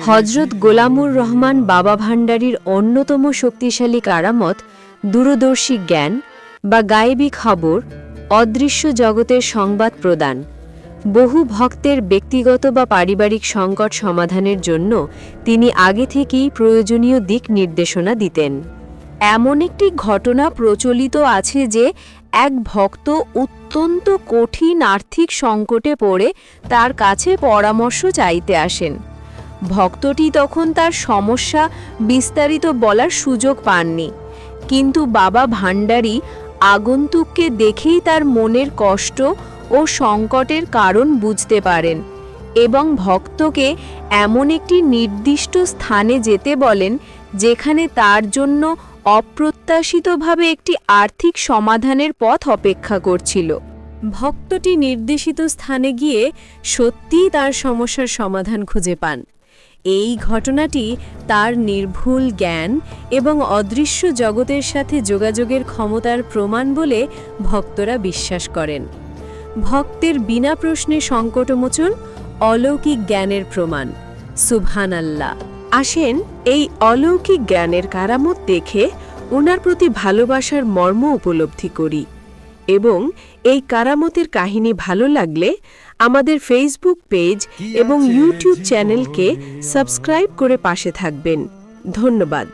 হজরত গোলামুর রহমান বাবা ভান্ডারীর অন্যতম শক্তিশালী কারামত, দূরদর্শী জ্ঞান বা গায়েবী খবর, অদৃশ্য জগতের সংবাদ প্রদান। বহু ভক্তের ব্যক্তিগত বা পারিবারিক সংকট সমাধানের জন্য তিনি আগে থেকেই প্রয়োজনীয় দিক নির্দেশনা দিতেন। এমন একটি ঘটনা প্রচলিত আছে যে, এক ভক্ত অত্যন্ত কঠিন আর্থিক সংকটে পড়ে তার কাছে পরামর্শ চাইতে আসেন। ভক্তটি তখন তার সমস্যা বিস্তারিত বলার সুযোগ পাননি। কিন্তু বাবা ভান্ডারী আগন্তুককে দেখেই তার মনের কষ্ট ও সংকটের কারণ বুঝতে পারেন এবং ভক্তকে এমন একটি নির্দিষ্ট স্থানে যেতে বলেন, যেখানে তার জন্য অপ্রত্যাশিতভাবে একটি আর্থিক সমাধানের পথ অপেক্ষা করছিল। ভক্তটি নির্দেশিত স্থানে গিয়ে সত্যিই তার সমস্যার সমাধান খুঁজে পান। এই ঘটনাটি তার নির্ভুল জ্ঞান এবং অদৃশ্য জগতের সাথে যোগাযোগের ক্ষমতার প্রমাণ বলে ভক্তরা বিশ্বাস করেন। ভক্তের বিনা প্রশ্নে সংকটমোচন অলৌকিক জ্ঞানের প্রমাণ। সুবহান আল্লাহ আসেন এই অলৌকিক জ্ঞানের কারামত দেখে ওনার প্রতি ভালোবাসার মর্ম উপলব্ধি করি এবং এই কারামতের কাহিনী ভালো লাগলে আমাদের ফেসবুক পেজ এবং ইউটিউব চ্যানেলকে সাবস্ক্রাইব করে পাশে থাকবেন। ধন্যবাদ।